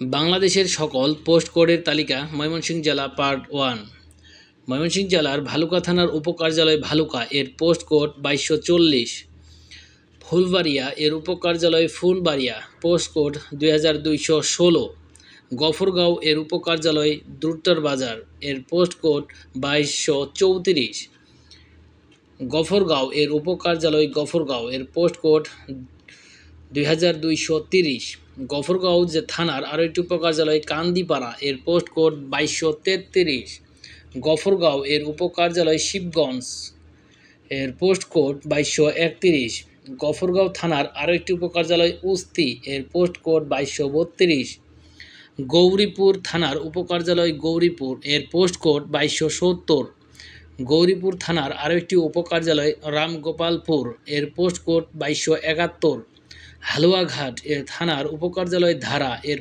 বাংলাদেশের সকল পোস্ট কোডের তালিকা ময়মনসিংহ জেলা পার্ট ওয়ান। ময়মনসিংহ জেলার ভালুকা থানার উপকার্যালয় ভালুকা এর পোস্ট কোড বাইশশো চল্লিশ। ফুলবাড়িয়া এর উপকার্যালয় ফুলবাড়িয়া, পোস্ট কোড দুই হাজার দুইশো ষোলো। গফরগাঁও এর উপকার্যালয় দ্রুতর বাজার এর পোস্ট কোড বাইশশো চৌত্রিশ। গফরগাঁও এর উপকার্যালয় গফরগাঁও এর পোস্ট কোড দুই হাজার দুইশো তিরিশ গফরগাঁও যে থানার আরও একটি উপকার্যালয় কান্দিপাড়া, এর পোস্ট কোড বাইশশো তেত্রিশ। গফরগাঁও এর উপকার্যালয় শিবগঞ্জ, এর পোস্ট কোড বাইশশো একত্রিশ। গফরগাঁও থানার আরও একটি উপকার্যালয় উস্তি, এর পোস্ট কোড বাইশশো বত্রিশ। গৌরীপুর থানার উপকার্যালয় গৌরীপুর, এর পোস্ট কোড বাইশশো সত্তর। গৌরীপুর থানার আরও একটি উপকার্যালয় রামগোপালপুর, এর পোস্ট কোড বাইশশো একাত্তর। হালুয়াঘাট এর থানার উপকার্যালয় ধারা এর